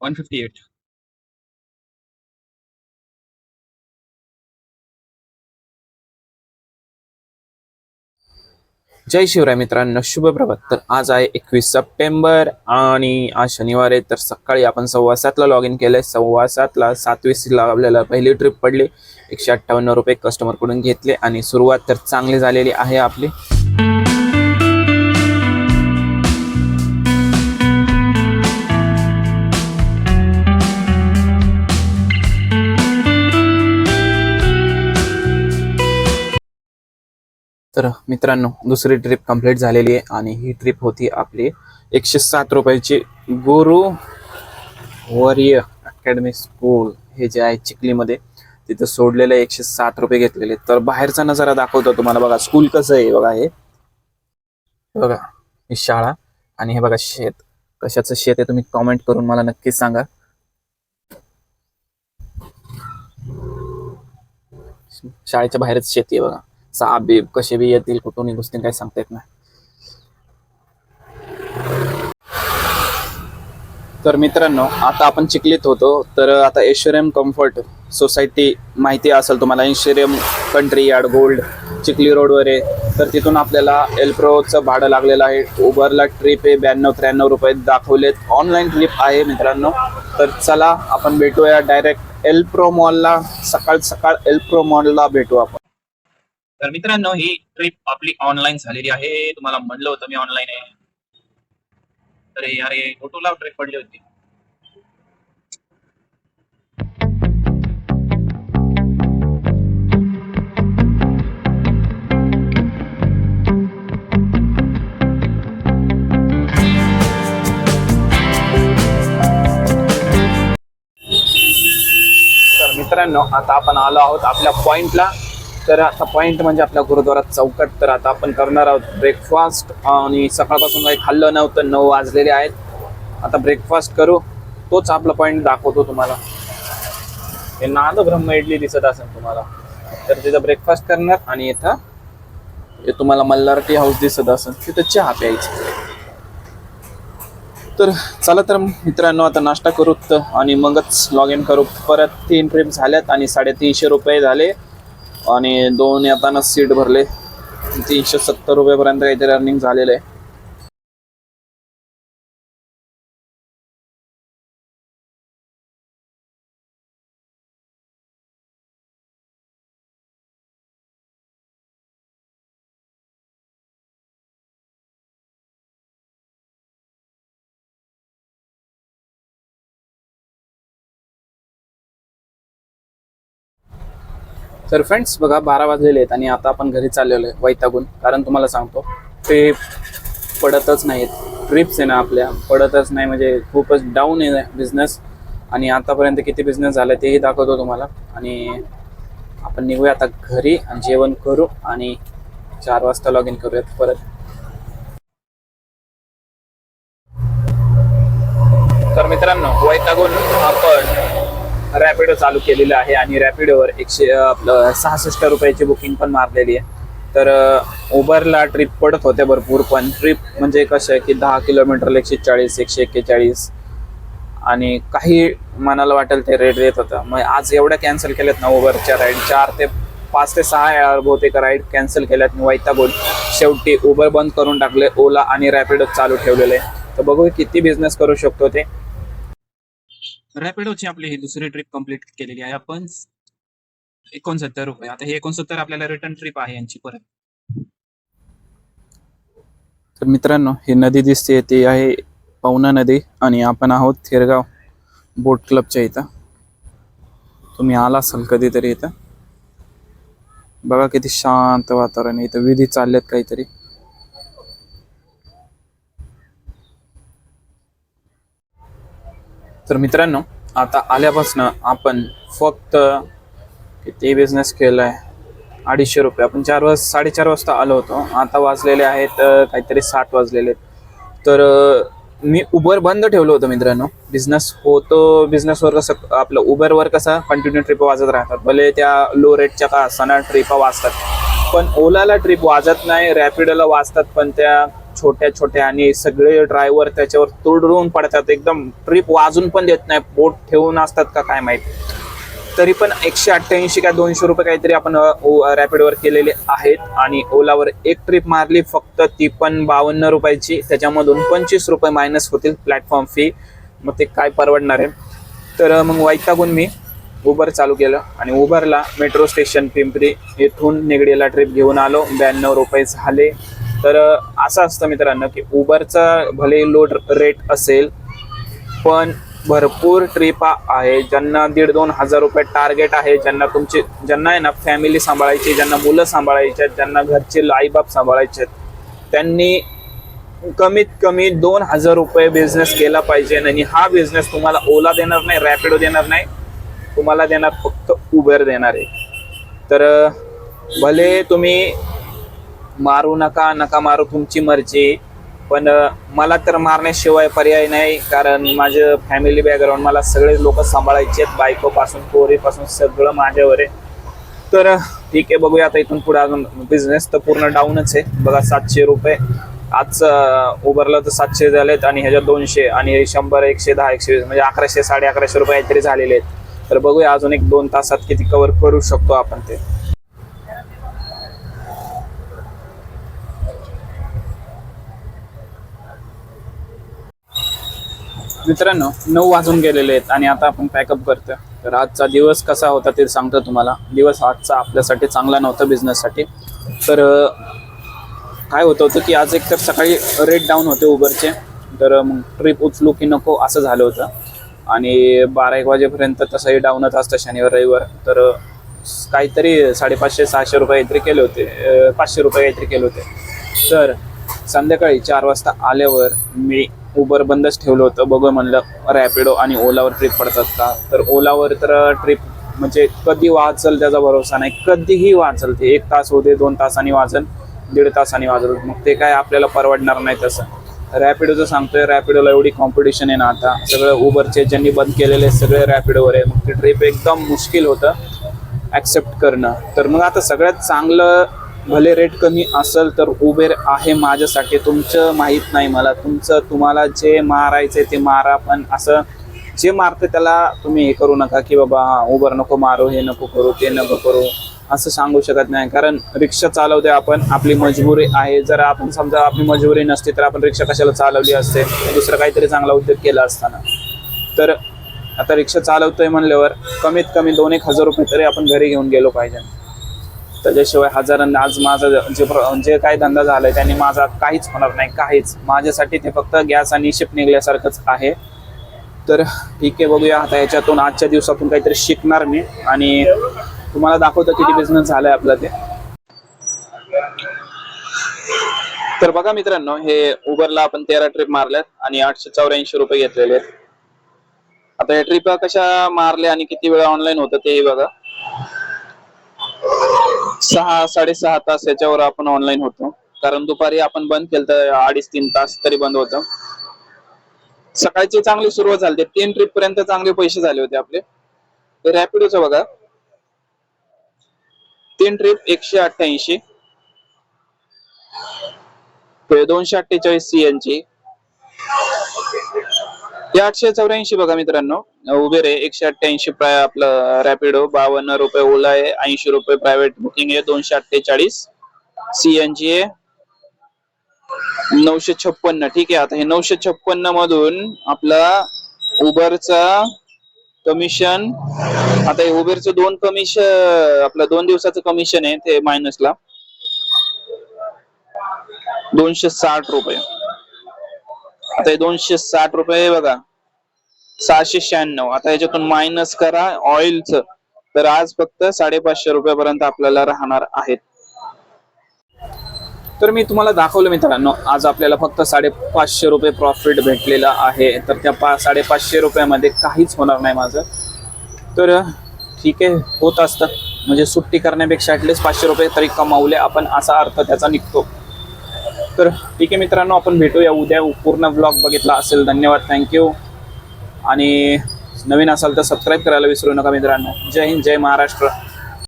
One fifty eight जय शिवराय मित्रांनो शुभ प्रभात. तर आज आहे एकवीस सप्टेंबर आणि आज शनिवार आहे तर सकाळी आपण सव्वा सातला लॉग इन केलंय. सव्वा सातला सातवीसला आपल्याला पहिली ट्रिप पडली. एकशे अठ्ठावन्न रुपये कस्टमरकडून घेतले आणि सुरुवात तर चांगली झालेली आहे आपली. तर मित्रांनो दुसरी ट्रिप कंप्लीट झालेली आहे आणि ही ट्रिप होती आपली एकशे सात रुपयाची गुरु वर्य अकॅडमी स्कूल हे जे आहे चिखलीमध्ये तिथं सोडलेले एकशे सात रुपये घेतलेले. तर बाहेरचा नजारा दाखवतो तुम्हाला. बघा स्कूल कसं आहे बघा हे. हे बघा ही शाळा आणि हे बघा शेत. कशाचं शेत आहे तुम्ही कॉमेंट करून मला नक्कीच सांगा. शाळेच्या बाहेरच शेती आहे बघा. साप कसे बी येतील कुठून घुसतील काही सांगता येत नाही. तर मित्रांनो आता आपण चिखलीत होतो. तर आता ऐश्वर्यम कम्फर्ट सोसायटी माहिती असेल तुम्हाला Aishwaryam country yard gold Chikhli रोडवर आहे. तर तिथून आपल्याला एल्प्रोचं भाडं लागलेलं आहे. उबरला ट्रिप आहे ब्याण्णव त्र्याण्णव रुपये दाखवलेत. ऑनलाईन ट्रिप आहे मित्रांनो. तर चला आपण भेटूया डायरेक्ट एल्प्रो मॉलला सकाळ सकाळ एल्प्रो मॉलला भेटू आपण. तर मित्रांनो ही ट्रिप आपली ऑनलाईन झालेली आहे. तुम्हाला म्हणलं होतं मी ऑनलाईन आहे. अरे अरे फोटोला ट्रिप पडली होती. तर मित्रांनो आता आपण आलो आहोत आपल्या पॉइंटला तर आता पॉईंट म्हणजे आपल्या गुरुद्वारा चौकट तर आता आपण करणार आहोत ब्रेकफास्ट आणि सकाळपासून काही खाल्लं नव्हतं नऊ वाजलेले आहेत. आता ब्रेकफास्ट करू. तोच आपला पॉईंट दाखवतो तुम्हाला. हे नाद ब्रह्म इडली दिसत असेल तुम्हाला. तर तिथं ब्रेकफास्ट करणार आणि इथं हे तुम्हाला मल्हारटी हाऊस दिसत असेल. तिथं चहा प्यायची. तर चला तर मित्रांनो आता नाश्ता करू. आणि मगच लॉग इन करू. परत तीन ट्रिप झाल्यात आणि साडेतीनशे रुपये झाले. आणि दोन येताना सीट भरले. तीनशे सत्तर रुपयेपर्यंत काहीतरी अर्निंग झालेलं आहे. तर फ्रेंड्स बघा बारा वाजलेले आहेत आणि आता आपण घरी चाललेलो आहे वैतागून. कारण तुम्हाला सांगतो ते पडतच नाहीत. ट्रिप्स आहे ना आपल्या पडतच नाही म्हणजे खूपच डाऊन आहे बिझनेस आणि आतापर्यंत किती बिझनेस झाला तेही दाखवतो तुम्हाला. आणि आपण निघूया आता घरी आणि जेवण करू आणि चार वाजता लॉग इन करूयात परत. रॅपिडो चालू केलेलं आहे आणि रॅपिडोवर एकशे आपलं सहासष्ट रुपयाची बुकिंग पण मारलेली आहे. तर उबरला ट्रिप पडत होते भरपूर पण ट्रिप म्हणजे कसं आहे की दहा किलोमीटरला एकशे चाळीस एकशे एक्केचाळीस आणि काही मनाला वाटेल ते रेट देत होतं. मग आज एवढ्या कॅन्सल केल्यात ना उबरच्या राईड चार ते पाच ते सहा वेळा बहुतेक राईड कॅन्सल केल्यात. मी वैतागून शेवटी उबर बंद करून टाकले. ओला आणि रॅपिडो चालू ठेवलेले. तर बघू किती बिझनेस करू शकतो ते. रॅपिडोची आपली ही दुसरी ट्रिप कंप्लीट केलेली आहे. आपण एकोणसत्तर रुपये. आता हे एकोणसत्तर आपल्याला रिटर्न ट्रिप आहे यांची परत. तर मित्रांनो ही नदी दिसते ती आहे पवना नदी आणि आपण आहोत थेरगाव बोट क्लबच्या इथं. तुम्ही आला असाल कधीतरी इथं. बघा किती शांत वातावरण इथं विधी चालल्यात काहीतरी. तर मित्रांनो आता आल्यापासून आपण फक्त किती बिझनेस केलाय? अडीचशे रुपये. आपण चार वाज साडेचार वाजता आलो होतो. आता वाजलेले आहेत काहीतरी सात वाजलेले आहेत. तर मी उबर बंद ठेवलं होतं मित्रांनो. बिझनेस होतो बिझनेसवर कसं आपलं उबरवर कसं कंटिन्यू ट्रिप वाजत राहतात. भले त्या लो रेटच्या का असताना ट्रिपा वाजतात. पण ओलाला ट्रिप वाजत नाही रॅपिडोला वाजतात पण त्या छोट्या छोट्या आणि सगळे ड्रायव्हर त्याच्यावर तुडरून पडतात. एकदम ट्रिप वाजून पण देत नाही. बोट ठेवून असतात का काय माहीत. तरी पण एकशे अठ्ठ्याऐंशी का दोनशे रुपये काहीतरी आपण रॅपिडवर केलेले आहेत. आणि ओलावर एक ट्रिप मारली फक्त ती पण बावन्न रुपयाची. त्याच्यामधून पंचवीस रुपये मायनस होतील प्लॅटफॉर्म फी मग ते काय परवडणार आहे? तर मग वैतागून मी उबर चालू केलं. आणि उबरला मेट्रो स्टेशन पिंपरी येथून निगडीला ट्रिप घेऊन आलो. ब्याण्णव रुपये झाले. तर असं असतं मित्रांनो की उबरचा भले लोड रेट असेल पण भरपूर ट्रिप आहे ज्यांना दीड दोन हजार रुपये टार्गेट आहे ज्यांना तुमची ज्यांना आहे ना फॅमिली सांभाळायची ज्यांना मुलं सांभाळायची आहेत ज्यांना घरचे आईबाप सांभाळायचे आहेत त्यांनी कमीत कमी दोन हजार रुपये बिझनेस केला पाहिजे. आणि हा बिझनेस तुम्हाला ओला देणार नाही रॅपिडो देणार नाही तुम्हाला देणार फक्त उबेर देणार. आहे तर भले तुम्ही मारू नका नका मारू तुमची मर्जी. पण मला तर मारण्याशिवाय पर्याय नाही कारण माझं फॅमिली बॅकग्राऊंड मला सगळे लोक सांभाळायचे आहेत. बायकोपासून पोरीपासून सगळं माझ्यावर आहे. तर ठीक आहे बघूया आता इथून पुढे अजून बिझनेस तर पूर्ण डाऊनच आहे. बघा सातशे रुपये. आज उभारलं तर सातशे झालेत आणि ह्याच्यात दोनशे आणि शंभर एकशे दहा एकशे वीस म्हणजे अकराशे साडे अकराशे रुपये काहीतरी झालेले आहेत. तर बघूया अजून एक दोन तासात किती कव्हर करू शकतो आपण ते. मित्रांनो नऊ वाजून गेलेले आहेत आणि आता आपण पॅकअप करतोय. तर आजचा दिवस कसा होता ते सांगतो तुम्हाला. दिवस आजचा आपल्यासाठी चांगला नव्हता बिझनेससाठी तर काय होतं होतं की आज एक तर सकाळी रेट डाऊन होते उबरचे तर मग ट्रिप उचलू की नको असं झालं होतं. आणि बारा एक वाजेपर्यंत तसंही डाऊनच असतं शनिवार रविवार. तर काहीतरी साडेपाचशे सहाशे रुपये काहीतरी केले होते. पाचशे रुपये काहीतरी केले होते. तर संध्याकाळी चार वाजता आल्यावर मी उबर बंदच ठेवलं होतं. बघू म्हणलं रॅपिडो आणि ओलावर ट्रिप पडतात का? तर ओलावर तर ट्रिप म्हणजे कधी वाचल त्याचा भरोसा नाही. कधीही वाचल ते. एक तास होते दोन तासांनी वाचल दीड तासांनी वाचल. मग ते काय आपल्याला परवडणार नाही तसं. रॅपिडोचं सांगतोय रॅपिडोला एवढी कॉम्पिटिशन आहे ना आता. सगळं उबरचे ज्यांनी बंद केलेले सगळे रॅपिडोवर आहे. मग ते ट्रिप एकदम मुश्किल होतं. ॲक्सेप्ट करणं. तर मग आता सगळ्यात चांगलं भले रेट कमी असेल तर उबेर आहे माझ्यासाठी. तुमचं माहीत नाही मला. तुमचं तुम्हाला जे मारायचं ते मारा. पण असं जे मारते त्याला तुम्ही हे करू नका की बाबा उबर नको मारू हे नको करू ते नको करू. असं सांगू शकत नाही. कारण रिक्षा चालवते आपण आपली मजबुरी आहे. जर आपण समजा आपली मजबुरी नसती तर आपण रिक्षा कशाला चालवली असते? दुसरं काहीतरी चांगला उद्योग केला असताना. तर आता रिक्षा चालवतोय म्हणल्यावर कमीत कमी दोन एक हजार रुपये तरी आपण घरी घेऊन गेलो पाहिजे. त्याच्याशिवाय हजारांना आज माझा जे जे काही धंदा झालाय त्यांनी माझा काहीच होणार नाही काहीच. माझ्यासाठी ते फक्त गॅस आणि शिप निघल्यासारखंच आहे. तर ठीक आहे बघूया आता याच्यातून आजच्या दिवसातून काहीतरी शिकणार मी. आणि तुम्हाला दाखवतो किती बिझनेस झालाय आपला ते. तर बघा मित्रांनो हे उबरला आपण तेरा ट्रिप मारल्यात आणि आठशे चौऱ्याऐंशी रुपये घेतलेले आहेत. आता या ट्रिप कशा मारल्या आणि किती वेळा ऑनलाईन होतं तेही बघा. सहा साडेसहा तास याच्यावर आपण ऑनलाईन होतो. कारण दुपारी आपण बंद केलं तर अडीच तीन तास तरी बंद होतं. सकाळची चांगली सुरुवात झाली तीन ट्रिप पर्यंत चांगले पैसे झाले होते आपले. रॅपिडोचं बघा. तीन ट्रिप एकशे अठ्ठ्याऐंशी. दोनशे अठ्ठेचाळीस सीएनची ते आठशे चौऱ्याऐंशी बघा मित्रांनो. उबेर आहे एकशे अठ्ठ्याऐंशी प्राय आपलं रॅपिडो बावन्न रुपये ओला आहे ऐंशी रुपये प्रायव्हेट बुकिंग आहे दोनशे अठ्ठेचाळीस. सीएनजी आहे. नऊशे छप्पन्न ठीक आहे. आता हे नऊशे छप्पन्न मधून आपला उबरचा कमिशन आता हे उबेरचं दोन कमिशन आपलं दोन दिवसाचं कमिशन आहे ते मायनसला दोनशे साठ रुपये. आता हे दोनशे साठ रुपये बघा. सहाशे शहाण्णव. आता याच्यातून मायनस करा ऑइलचं तर आज फक्त साडेपाचशे रुपयापर्यंत आपल्याला राहणार आहेत. तर मी तुम्हाला दाखवलं मित्रांनो आज आपल्याला फक्त साडेपाचशे रुपये प्रॉफिट भेटलेला आहे. तर त्या पा साडेपाचशे रुपयामध्ये काहीच होणार नाही माझं. तर ठीक आहे होत असतं. म्हणजे सुट्टी करण्यापेक्षा ॲटलीस्ट पाचशे रुपये तरी कमावले आपण असा अर्थ त्याचा निघतो. तर ठीक आहे मित्रांनो आपण भेटूया उद्या. पूर्ण ब्लॉग बघितला असेल धन्यवाद थँक्यू आणि नवीन असाल तर सबस्क्राईब करायला विसरू नका मित्रांनो. जय हिंद जय महाराष्ट्र.